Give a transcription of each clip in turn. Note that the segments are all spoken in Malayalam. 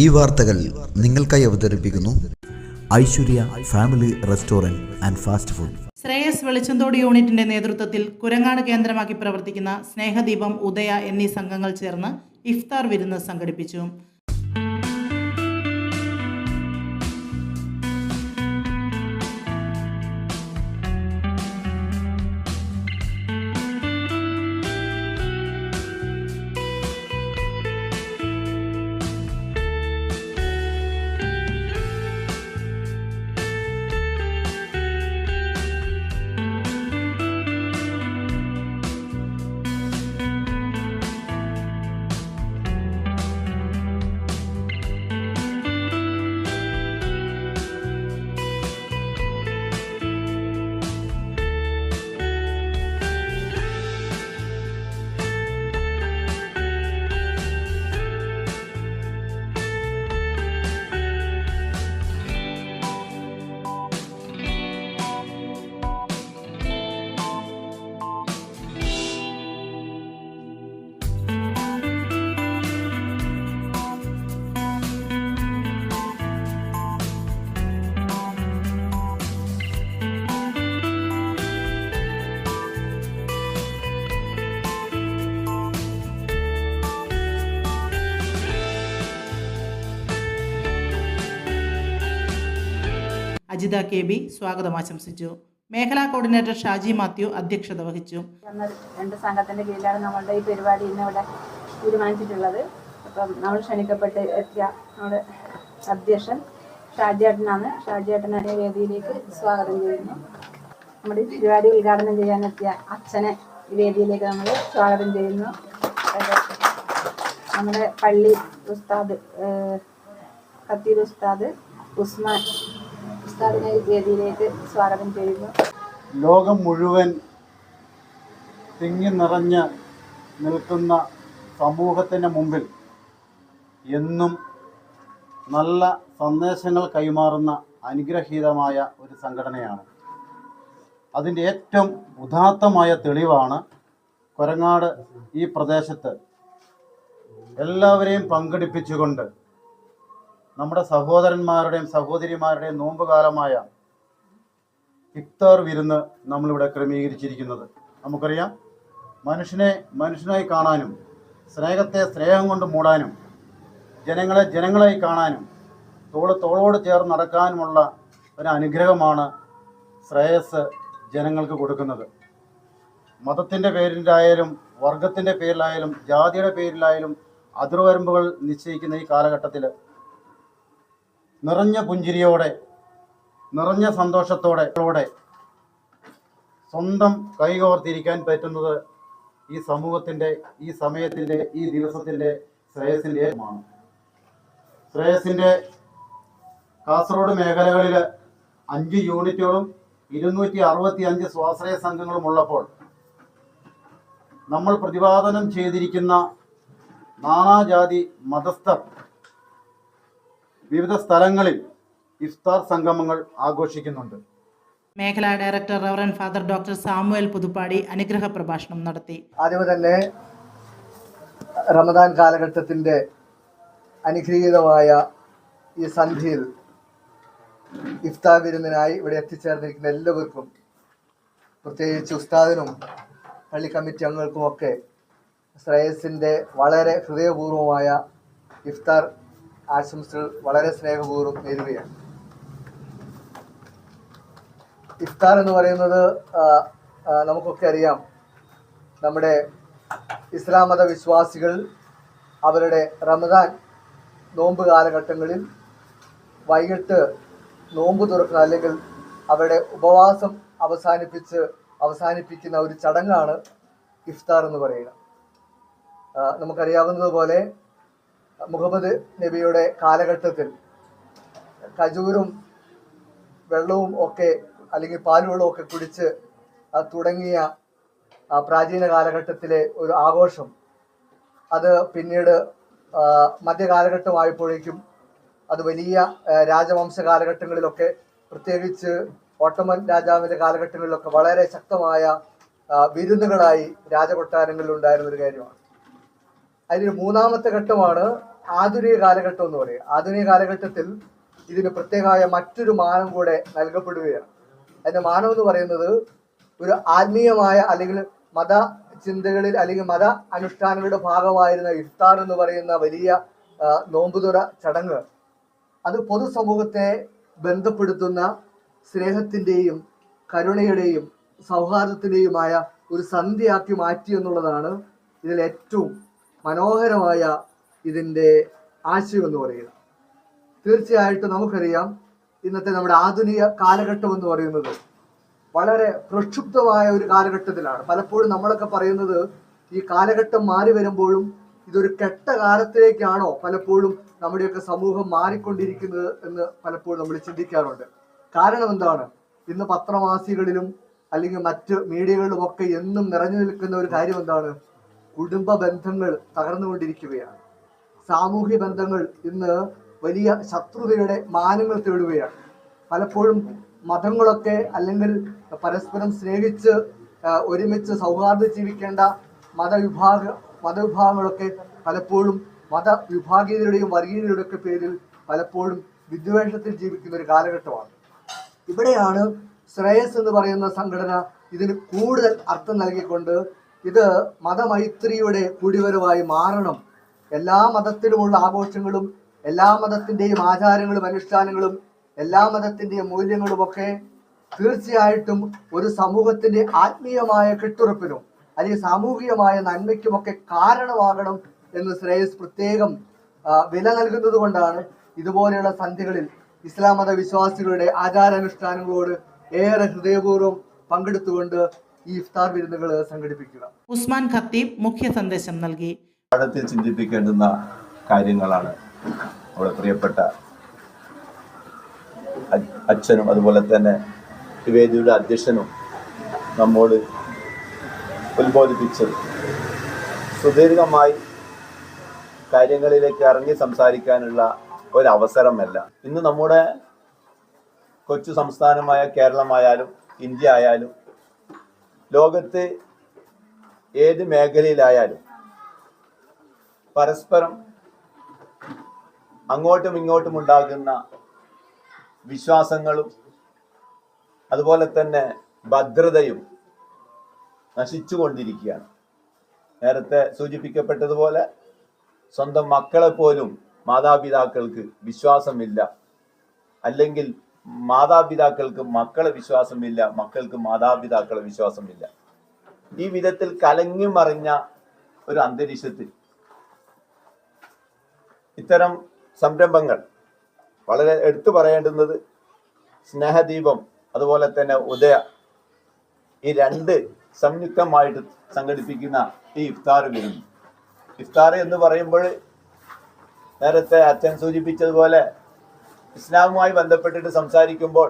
ഈ വാർത്തകൾ നിങ്ങൾക്കായി അവതരിപ്പിക്കുന്നു Aishwarya family restaurant and fast food. Shreyas Velichanthode യൂണിറ്റിന്റെ നേതൃത്വത്തിൽ കുരങ്ങാട് കേന്ദ്രമാക്കി പ്രവർത്തിക്കുന്ന സ്നേഹദീപം ഉദയ എന്നീ സംഘങ്ങൾ ചേർന്ന് ഇഫ്താർ വിരുന്ന് സംഘടിപ്പിച്ചു. അജിത കെ ബി സ്വാഗതം ആശംസിച്ചു. മേഖലാ കോർഡിനേറ്റർ ഷാജി മാത്യു അധ്യക്ഷത വഹിച്ചു. രണ്ട് സംഘത്തിന്റെ കീഴിലാണ് നമ്മളുടെ ഈ പരിപാടി ഇന്ന് ഇവിടെ തീരുമാനിച്ചിട്ടുള്ളത്. അപ്പം നമ്മൾ ക്ഷണിക്കപ്പെട്ട് എത്തിയ നമ്മുടെ അധ്യക്ഷൻ ഷാജിയേട്ടനാണ് ഷാജിയേട്ടനെ വേദിയിലേക്ക് സ്വാഗതം ചെയ്യുന്നു. നമ്മുടെ ഈ പരിപാടി ഉദ്ഘാടനം ചെയ്യാനെത്തിയ അച്ഛനെ വേദിയിലേക്ക് നമ്മൾ സ്വാഗതം ചെയ്യുന്നു. നമ്മുടെ പള്ളി ഉസ്താദ് ഖത്തീർ ഉസ്താദ് ഉസ്മാൻ സ്വാഗതം ചെയ്യുന്നു. ലോകം മുഴുവൻ തിങ്ങി നിറഞ്ഞ് നിൽക്കുന്ന സമൂഹത്തിന് മുമ്പിൽ എന്നും നല്ല സന്ദേശങ്ങൾ കൈമാറുന്ന അനുഗ്രഹീതമായ ഒരു സംഘടനയാണ്. അതിന്റെ ഏറ്റവും ഉദാത്തമായ തെളിവാണ് കൊരങ്ങാട് ഈ പ്രദേശത്ത് എല്ലാവരെയും പങ്കെടുപ്പിച്ചുകൊണ്ട് നമ്മുടെ സഹോദരന്മാരുടെയും സഹോദരിമാരുടെയും നോമ്പുകാലമായ ഇഫ്താർ വിരുന്ന് നമ്മളിവിടെ ക്രമീകരിച്ചിരിക്കുന്നത്. നമുക്കറിയാം മനുഷ്യനെ മനുഷ്യനായി കാണാനും സ്നേഹത്തെ സ്നേഹം കൊണ്ട് മൂടാനും ജനങ്ങളെ ജനങ്ങളായി കാണാനും തോൾ തോളോട് ചേർന്ന് നടക്കാനുമുള്ള ഒരു അനുഗ്രഹമാണ് ശ്രേയസ് ജനങ്ങൾക്ക് കൊടുക്കുന്നത്. മതത്തിന്റെ പേരിലായാലും വർഗത്തിന്റെ പേരിലായാലും ജാതിയുടെ പേരിലായാലും അതിർവരമ്പുകൾ നിശ്ചയിക്കുന്ന ഈ കാലഘട്ടത്തിൽ നിറഞ്ഞ പുഞ്ചിരിയോടെ നിറഞ്ഞ സന്തോഷത്തോടെ സ്വന്തം കൈകോർത്തിരിക്കാൻ പറ്റുന്നത് ഈ സമൂഹത്തിന്റെ ഈ സമയത്തിന്റെ ഈ ദിവസത്തിന്റെ ശ്രേയസിന്റെ ആണ് ശ്രേയസിന്റെ കാസർഗോഡ് മേഖലകളിൽ അഞ്ച് യൂണിറ്റുകളും ഇരുന്നൂറ്റി അറുപത്തി അഞ്ച് സ്വാശ്രയ സംഘങ്ങളും ഉള്ളപ്പോൾ നമ്മൾ പ്രതിപാദനം ചെയ്തിരിക്കുന്ന നാനാജാതി മതസ്ഥർ വിവിധ സ്ഥലങ്ങളിൽ ഇഫ്താർ സംഗമങ്ങൾ ആഘോഷിക്കുന്നുണ്ട്. മേഖലാ director reverend father doctor Samuel Puthuppadi അനുഗ്രഹ പ്രഭാഷണം നടത്തി. ആദ്യമേ തന്നെ റമദാൻ കാലഘട്ടത്തിന്റെ അനുഗ്രഹീതമായ ഈ സന്ധ്യയിൽ ഇഫ്താർ വിരുന്നിനായി ഇവിടെ എത്തിച്ചേർന്നിരിക്കുന്ന എല്ലാവർക്കും പ്രത്യേകിച്ച് ഉസ്താദിനും പള്ളി കമ്മിറ്റി അംഗങ്ങൾക്കുമൊക്കെ ശ്രേയസിന്റെ വളരെ ഹൃദയപൂർവമായ ഇഫ്താർ ആശംസകൾ വളരെ സ്നേഹപൂർവം നേരുകയാണ്. ഇഫ്താർ എന്ന് പറയുന്നത് നമുക്കൊക്കെ അറിയാം. നമ്മുടെ ഇസ്ലാം മത വിശ്വാസികൾ അവരുടെ റമദാൻ നോമ്പ് കാലഘട്ടങ്ങളിൽ വൈകിട്ട് നോമ്പ് തുറക്കുന്ന അല്ലെങ്കിൽ അവരുടെ ഉപവാസം അവസാനിപ്പിച്ച് അവസാനിപ്പിക്കുന്ന ഒരു ചടങ്ങാണ് ഇഫ്താർ എന്ന് പറയുക. നമുക്കറിയാവുന്നതുപോലെ മുഹമ്മദ് നബിയുടെ കാലഘട്ടത്തിൽ ഖജൂരും വെള്ളവും ഒക്കെ അല്ലെങ്കിൽ പാലുവെള്ളവും ഒക്കെ കുടിച്ച് തുടങ്ങിയ പ്രാചീന കാലഘട്ടത്തിലെ ഒരു ആഘോഷം. അത് പിന്നീട് മധ്യകാലഘട്ടമായപ്പോഴേക്കും അത് വലിയ രാജവംശ കാലഘട്ടങ്ങളിലൊക്കെ പ്രത്യേകിച്ച് ഓട്ടോമൻ രാജാവിന്റെ കാലഘട്ടങ്ങളിലൊക്കെ വളരെ ശക്തമായ വിരുന്നുകളായി രാജകൊട്ടാരങ്ങളിൽ ഉണ്ടായിരുന്ന ഒരു കാര്യമാണ്. അതിന് മൂന്നാമത്തെ ഘട്ടമാണ് ആധുനിക കാലഘട്ടം എന്ന് പറയും ആധുനിക കാലഘട്ടത്തിൽ ഇതിന് പ്രത്യേകമായ മറ്റൊരു മാനം കൂടെ നൽകപ്പെടുകയാണ്. അതിന്റെ മാനം എന്ന് പറയുന്നത് ഒരു ആത്മീയമായ അല്ലെങ്കിൽ മത ചിന്തകളിൽ അല്ലെങ്കിൽ മത അനുഷ്ഠാനങ്ങളുടെ ഭാഗമായിരുന്ന ഇഫ്താർ എന്ന് പറയുന്ന വലിയ നോമ്പുതുറ ചടങ്ങ്. അത് പൊതുസമൂഹത്തെ ബന്ധപ്പെടുത്തുന്ന സ്നേഹത്തിന്റെയും കരുണയുടെയും സൗഹാർദ്ദത്തിന്റെയുമായ ഒരു സന്ധ്യയാക്കി മാറ്റി എന്നുള്ളതാണ് ഇതിൽ ഏറ്റവും മനോഹരമായ ഇതിന്റെ ആശയം എന്ന് പറയുന്നത് തീർച്ചയായിട്ടും നമുക്കറിയാം ഇന്നത്തെ നമ്മുടെ ആധുനിക കാലഘട്ടം എന്ന് പറയുന്നത് വളരെ പ്രക്ഷുബ്ധമായ ഒരു കാലഘട്ടത്തിലാണ്. പലപ്പോഴും നമ്മളൊക്കെ പറയുന്നത് ഈ കാലഘട്ടം മാറി വരുമ്പോഴും ഇതൊരു കെട്ട കാലത്തിലേക്കാണോ പലപ്പോഴും നമ്മുടെയൊക്കെ സമൂഹം മാറിക്കൊണ്ടിരിക്കുന്നത് എന്ന് പലപ്പോഴും നമ്മൾ ചിന്തിക്കാറുണ്ട്. കാരണം എന്താണ്? ഇന്ന് പത്രമാസികളിലും അല്ലെങ്കിൽ മറ്റ് മീഡിയകളിലും ഒക്കെ എന്നും നിറഞ്ഞു നിൽക്കുന്ന ഒരു കാര്യം എന്താണ്? കുടുംബ ബന്ധങ്ങൾ തകർന്നുകൊണ്ടിരിക്കുകയാണ്. സാമൂഹ്യ ബന്ധങ്ങൾ ഇന്ന് വലിയ ശത്രുതയുടെ മാനങ്ങൾ തേടുകയാണ്. പലപ്പോഴും മതങ്ങളൊക്കെ അല്ലെങ്കിൽ പരസ്പരം സ്നേഹിച്ച് ഒരുമിച്ച് സൗഹാർദ്ദം ജീവിക്കേണ്ട മതവിഭാഗ മതവിഭാഗങ്ങളൊക്കെ പലപ്പോഴും മതവിഭാഗീയതയുടെയും വർഗീയതയുടെയും ഒക്കെ പേരിൽ പലപ്പോഴും വിദ്വേഷത്തിൽ ജീവിക്കുന്ന ഒരു കാലഘട്ടമാണ്. ഇവിടെയാണ് ശ്രേയസ് എന്ന് പറയുന്ന സംഘടന ഇതിന് കൂടുതൽ അർത്ഥം നൽകിക്കൊണ്ട് ഇത് മതമൈത്രിയുടെ കുടിവരവായി മാറണം. എല്ലാ മതത്തിലുമുള്ള ആഘോഷങ്ങളും എല്ലാ മതത്തിന്റെയും ആചാരങ്ങളും അനുഷ്ഠാനങ്ങളും എല്ലാ മതത്തിന്റെയും മൂല്യങ്ങളുമൊക്കെ തീർച്ചയായിട്ടും ഒരു സമൂഹത്തിന്റെ ആത്മീയമായ കെട്ടുറപ്പിനും അല്ലെങ്കിൽ സാമൂഹികമായ നന്മയ്ക്കുമൊക്കെ കാരണമാകണം എന്ന് ശ്രേയസ് പ്രത്യേകം വില നൽകുന്നത് കൊണ്ടാണ് ഇതുപോലെയുള്ള സന്ധ്യകളിൽ ഇസ്ലാം മത വിശ്വാസികളുടെ ആചാരാനുഷ്ഠാനങ്ങളോട് ഏറെ ഹൃദയപൂർവം പങ്കെടുത്തുകൊണ്ട് ഈ ഇഫ്താർ വിരുന്നുകൾ സംഘടിപ്പിക്കുക. ഉസ്മാൻ ഖത്തീബ് മുഖ്യ സന്ദേശം നൽകി. ആഴത്തിൽ ചിന്തിപ്പിക്കേണ്ടുന്ന കാര്യങ്ങളാണ് അവിടെ പ്രിയപ്പെട്ട അച്ഛനും അതുപോലെ തന്നെ വേദിയുടെ അധ്യക്ഷനും നമ്മോട് ഉത്ബോധിപ്പിച്ചത്. സുദീർഘമായി കാര്യങ്ങളിലേക്ക് ഇറങ്ങി സംസാരിക്കാനുള്ള ഒരവസരമല്ല. ഇന്ന് നമ്മുടെ കൊച്ചു സംസ്ഥാനമായ കേരളമായാലും ഇന്ത്യ ആയാലും ലോകത്ത് ഏത് മേഖലയിലായാലും പരസ്പരം അങ്ങോട്ടും ഇങ്ങോട്ടും ഉണ്ടാകുന്ന വിശ്വാസങ്ങളും അതുപോലെ തന്നെ ഭദ്രതയും നശിച്ചുകൊണ്ടിരിക്കുകയാണ്. നേരത്തെ സൂചിപ്പിക്കപ്പെട്ടതുപോലെ സ്വന്തം മക്കളെ പോലും മാതാപിതാക്കൾക്ക് വിശ്വാസമില്ല. അല്ലെങ്കിൽ മാതാപിതാക്കൾക്ക് മക്കളെ വിശ്വാസമില്ല മക്കൾക്ക് മാതാപിതാക്കളെ വിശ്വാസമില്ല. ഈ വിധത്തിൽ കലങ്ങി മറിഞ്ഞ ഒരു അന്തരീക്ഷത്തിൽ ഇത്തരം സംരംഭങ്ങൾ വളരെ എടുത്തു പറയേണ്ടുന്നത് സ്നേഹദീപം അതുപോലെ തന്നെ ഉദയ ഈ രണ്ട് സംയുക്തമായിട്ട് സംഘടിപ്പിക്കുന്ന ഈ ഇഫ്താർ വിരുന്ന് ഇഫ്താർ എന്ന് പറയുമ്പോൾ നേരത്തെ അച്ഛൻ സൂചിപ്പിച്ചതുപോലെ ഇസ്ലാമുമായി ബന്ധപ്പെട്ടിട്ട് സംസാരിക്കുമ്പോൾ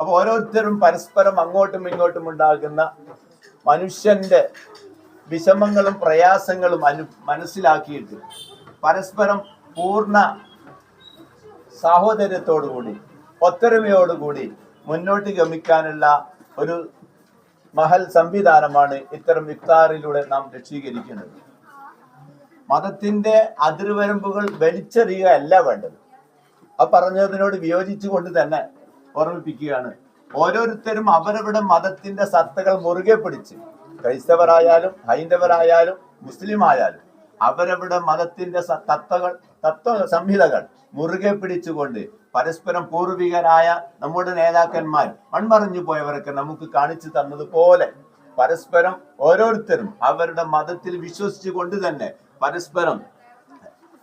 അപ്പോൾ ഓരോരുത്തരും പരസ്പരം അങ്ങോട്ടും ഇങ്ങോട്ടും ഉണ്ടാകുന്ന മനുഷ്യന്റെ വിഷമങ്ങളും പ്രയാസങ്ങളും അനു മനസ്സിലാക്കിയിട്ട് പരസ്പരം പൂർണ സാഹോദര്യത്തോടുകൂടി ഒത്തൊരുമയോടുകൂടി മുന്നോട്ട് ഗമിക്കാനുള്ള ഒരു മഹൽ സംവിധാനമാണ് ഇത്തരം ഇഫ്താറിലൂടെ നാം രക്ഷീകരിക്കുന്നത്. മതത്തിന്റെ അതിർവരമ്പുകൾ വലിച്ചെറിയുക അല്ല വേണ്ടത്. ആ പറഞ്ഞതിനോട് വിയോജിച്ചുകൊണ്ട് തന്നെ ഓർമ്മിപ്പിക്കുകയാണ്. ഓരോരുത്തരും അവരവരുടെ മതത്തിന്റെ സത്തകൾ മുറുകെ പിടിച്ച് ക്രൈസ്തവരായാലും ഹൈന്ദവരായാലും മുസ്ലിം ആയാലും അവരവരുടെ മതത്തിന്റെ തത്വങ്ങൾ തത്വ സംഹിതകൾ മുറുകെ പിടിച്ചുകൊണ്ട് പരസ്പരം പൂർവികരായ നമ്മുടെ നേതാക്കന്മാർ മൺമറിഞ്ഞു പോയവരൊക്കെ നമുക്ക് കാണിച്ചു തന്നതുപോലെ പരസ്പരം ഓരോരുത്തരും അവരുടെ മതത്തിൽ വിശ്വസിച്ചുകൊണ്ട് തന്നെ പരസ്പരം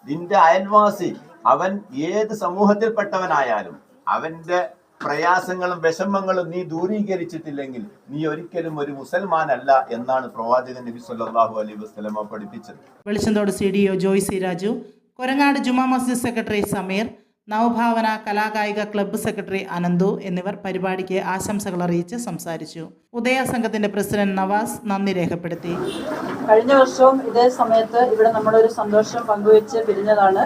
നിന്റെ അയൽവാസി അവൻ ഏത് സമൂഹത്തിൽപ്പെട്ടവനായാലും അവന്റെ പ്രയാസങ്ങളും വിഷമങ്ങളും നീ ദൂരീകരിച്ചിട്ടില്ലെങ്കിൽ നീ ഒരിക്കലും ഒരു മുസൽമാനല്ല എന്നാണ് പ്രവാചകൻ നബി സല്ലല്ലാഹു അലൈഹി വസല്ലമ പഠിപ്പിച്ചത്. Velichanthode C D O Joy C Raju Korangad ജുമാ മസ്ജിദ് സെക്രട്ടറി സമീർ നവഭാവന കലാകായിക ക്ലബ്ബ് സെക്രട്ടറി അനന്തു എന്നിവർ പരിപാടിക്ക് ആശംസകൾ അറിയിച്ച് സംസാരിച്ചു. ഉദയ സംഘത്തിന്റെ പ്രസിഡന്റ് നവാസ് നന്ദി രേഖപ്പെടുത്തി. കഴിഞ്ഞ വർഷവും ഇതേ സമയത്ത് ഇവിടെ നമ്മളൊരു സന്തോഷം പങ്കുവെച്ച് പിരിഞ്ഞതാണ്.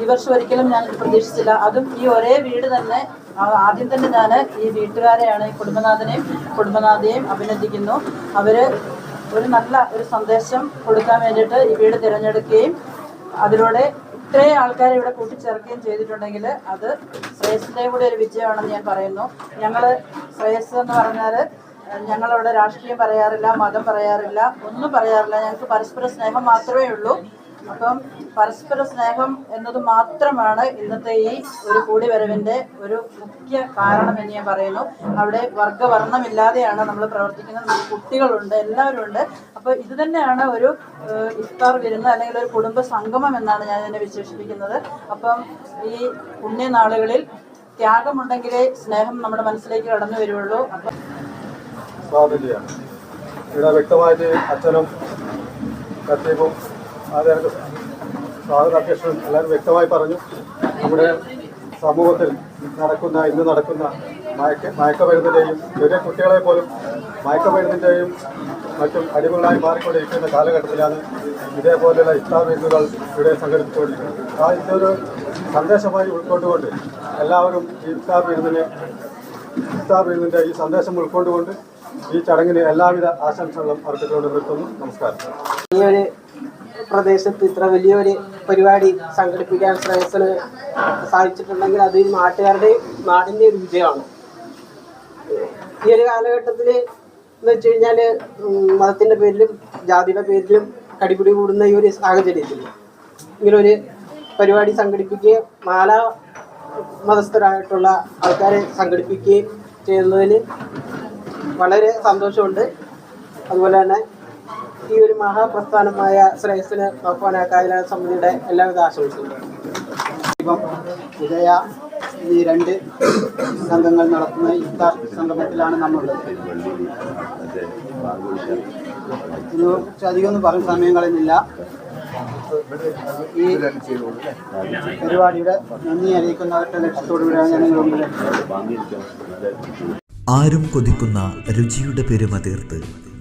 ഈ വർഷം ഒരിക്കലും ഞാൻ ഇത് പ്രതീക്ഷിച്ചില്ല. അതും ഈ ഒരേ വീട് തന്നെ ആദ്യം തന്നെ ഞാൻ ഈ വീട്ടുകാരെയാണ് കുടുംബനാഥനെയും കുടുംബനാഥയെയും അഭിനന്ദിക്കുന്നു. അവർ ഒരു നല്ല ഒരു സന്ദേശം കൊടുക്കാൻ വേണ്ടിയിട്ട് ഈ വീട് തിരഞ്ഞെടുക്കുകയും അതിലൂടെ ഇത്രയും ആൾക്കാരെ ഇവിടെ കൂട്ടിച്ചേർക്കുകയും ചെയ്തിട്ടുണ്ടെങ്കിൽ അത് ശ്രേയസിന്റെ കൂടെ ഒരു വിജയമാണെന്ന് ഞാൻ പറയുന്നു. ഞങ്ങൾ ശ്രേയസ് എന്ന് പറഞ്ഞാൽ ഞങ്ങളവിടെ രാഷ്ട്രീയം പറയാറില്ല മതം പറയാറില്ല ഒന്നും പറയാറില്ല. ഞങ്ങൾക്ക് പരസ്പര സ്നേഹം മാത്രമേ ഉള്ളൂ. അപ്പം പരസ്പര സ്നേഹം എന്നത് മാത്രമാണ് ഇന്നത്തെ ഈ ഒരു കൂടിവരവിന്റെ ഒരു മുഖ്യ കാരണം എന്ന് ഞാൻ പറയുന്നു. അവിടെ വർഗവർണമില്ലാതെയാണ് നമ്മൾ പ്രവർത്തിക്കുന്നത്. കുട്ടികളുണ്ട് എല്ലാവരും ഉണ്ട് അപ്പോൾ ഇത് തന്നെയാണ് ഒരു ഇഫ്താർ വിരുന്ന് അല്ലെങ്കിൽ ഒരു കുടുംബ സംഗമം എന്നാണ് ഞാൻ ഇതിനെ വിശേഷിപ്പിക്കുന്നത്. അപ്പം ഈ പുണ്യനാളുകളിൽ ത്യാഗമുണ്ടെങ്കിലേ സ്നേഹം നമ്മുടെ മനസ്സിലേക്ക് കടന്നു വരുള്ളൂ അപ്പം ഇവിടെ വ്യക്തമായിട്ട് അച്ഛനും കത്തീബും ആദ്യം സ്വാഗത അധ്യക്ഷൻ എല്ലാവരും വ്യക്തമായി പറഞ്ഞു. നമ്മുടെ സമൂഹത്തിൽ നടക്കുന്ന ഇന്ന് നടക്കുന്ന മയക്ക മയക്കമരുന്നിന്റെയും ചെറിയ കുട്ടികളെ പോലും മയക്കമരുന്നിന്റെയും മറ്റും അടിമകളായി മാറിക്കൊണ്ടിരിക്കുന്ന കാലഘട്ടത്തിലാണ് ഇതേപോലെയുള്ള ഇഫ്താർ വിരുന്നുകൾ ഇവിടെ സംഘടിപ്പിച്ചുകൊണ്ടിരിക്കുന്നത്. ആ ഇതൊരു സന്ദേശമായി ഉൾക്കൊണ്ടുകൊണ്ട് എല്ലാവരും ഈ ഇഫ്താർ വിരുന്നിനെ ഈ സന്ദേശം ഉൾക്കൊണ്ടുകൊണ്ട് ഈ ചടങ്ങിന് എല്ലാവിധ ആശംസകളും അർപ്പിച്ചുകൊണ്ട് നിർത്തുന്നു. നമസ്കാരം. പ്രദേശത്ത് ഇത്ര വലിയൊരു പരിപാടി സംഘടിപ്പിക്കാൻ ശ്രേയസിന് സാധിച്ചിട്ടുണ്ടെങ്കിൽ അത് നാട്ടുകാരുടെ നാടിന്റെ ഒരു വിജയമാണ്. ഈ ഒരു കാലഘട്ടത്തിൽ എന്ന് വെച്ച് കഴിഞ്ഞാൽ മതത്തിന്റെ പേരിലും ജാതിയുടെ പേരിലും കടിപിടി കൂടുന്ന ഈ ഒരു സാഹചര്യത്തിൽ ഇങ്ങനൊരു പരിപാടി സംഘടിപ്പിക്കുകയും നാല മതസ്ഥരായിട്ടുള്ള ആൾക്കാരെ സംഘടിപ്പിക്കുകയും ചെയ്യുന്നതിൽ വളരെ സന്തോഷമുണ്ട്. അതുപോലെ തന്നെ ഈ ഒരു മഹാപ്രസ്ഥാനമായ ശ്രേയസിന് നോക്കുവാനാ കായിക സമിതിയുടെ എല്ലാവിധ ആശംസകളും. ഇപ്പം ഉദയ ഈ രണ്ട് സംഘങ്ങൾ നടത്തുന്ന ഇഫ്താർ സംഗമത്തിലാണ് നമ്മളുള്ളത്. ഇതിനെ കുറിച്ച് അധികമൊന്നും പറഞ്ഞ സമയം കളയുന്നില്ല. ഈ പരിപാടിയുടെ നന്ദി അറിയിക്കുന്നവരുടെ ലക്ഷ്യത്തോടുകൂടിയാണ് ഞാൻ ആരും കൊതിക്കുന്ന രുചിയുടെ പെരുമ തീർത്ത്